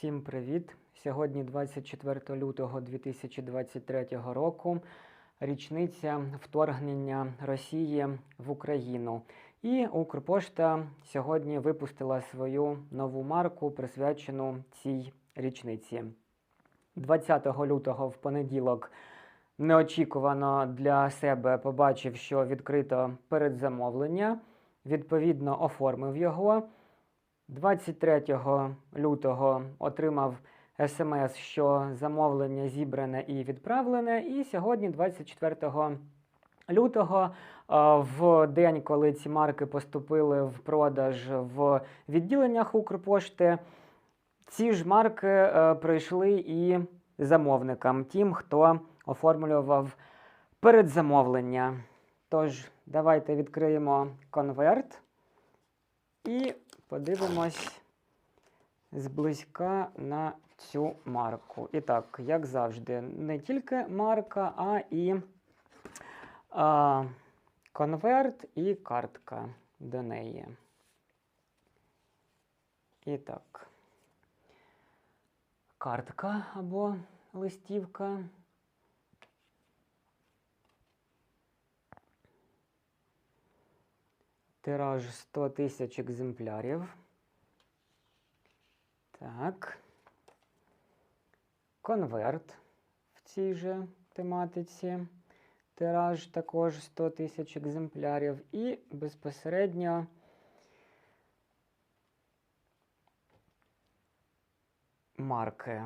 Всім привіт! Сьогодні 24 лютого 2023 року, річниця вторгнення Росії в Україну. І Укрпошта сьогодні випустила свою нову марку, присвячену цій річниці. 20 лютого в понеділок неочікувано для себе побачив, що відкрито передзамовлення, відповідно оформив його. 23 лютого отримав смс, що замовлення зібране і відправлене. І сьогодні, 24 лютого, е, в день, коли ці марки поступили в продаж в відділеннях Укрпошти, ці ж марки е, прийшли і замовникам, тим, хто оформлював передзамовлення. Тож, давайте відкриємо конверт і подивимось зблизька на цю марку. І так, як завжди, не тільки марка, а і а, конверт і картка до неї. І так. Картка або листівка. Тираж 100 тисяч екземплярів. Так. Конверт в цій же тематиці. Тираж також 100 тисяч екземплярів. І безпосередньо марки.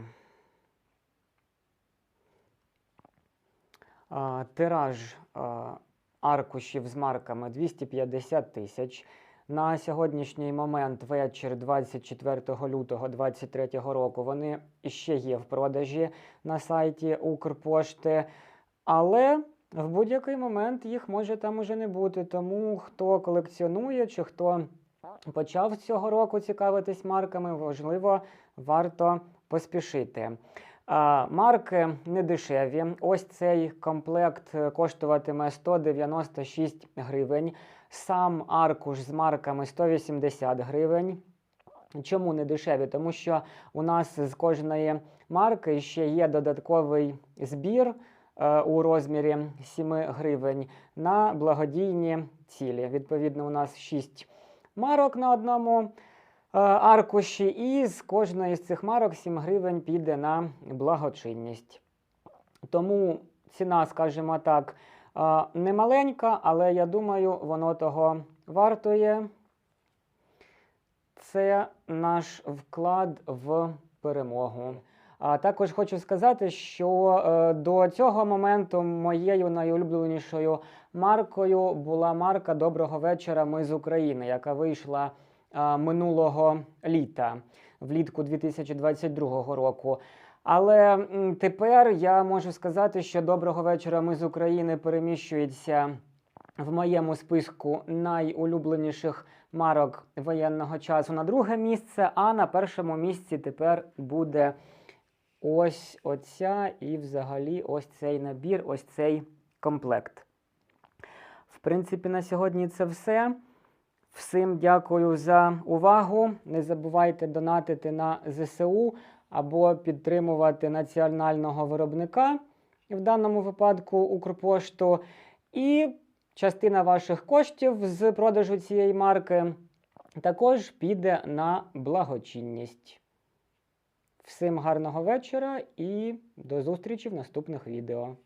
А, Тираж а, аркушів з марками 250 тисяч. На сьогоднішній момент, вечір 24 лютого 2023 року, вони ще є в продажі на сайті Укрпошти, але в будь-який момент їх може там уже не бути. Тому хто колекціонує чи хто почав цього року цікавитись марками, важливо, варто поспішити. Марки не дешеві. Ось цей комплект е, коштуватиме 196 гривень. Сам аркуш з марками 180 гривень. Чому не дешеві? Тому що у нас з кожної марки ще є додатковий збір е, у розмірі 7 гривень на благодійні цілі. Відповідно, у нас 6 марок на одному аркуші, і з кожної з цих марок 7 гривень піде на благочинність. Тому ціна, скажімо так, е, не маленька, але я думаю, воно того вартує. Це наш вклад в перемогу. А також хочу сказати, що е, до цього моменту моєю найулюбленішою маркою була марка Доброго вечора. Ми з України, яка вийшла е, минулого літа, влітку 2022 року. Але тепер я можу сказати, що Доброго вечора. Ми з України переміщується в моєму списку найулюбленіших марок воєнного часу на друге місце, а на першому місці тепер буде ось оця і взагалі ось цей набір, ось цей комплект. В принципі, на сьогодні це все. Всім дякую за увагу. Не забувайте донатити на ЗСУ або підтримувати національного виробника, в даному випадку Укрпошту. І частина ваших коштів з продажу цієї марки також піде на благочинність. Всім гарного вечора і до зустрічі в наступних відео.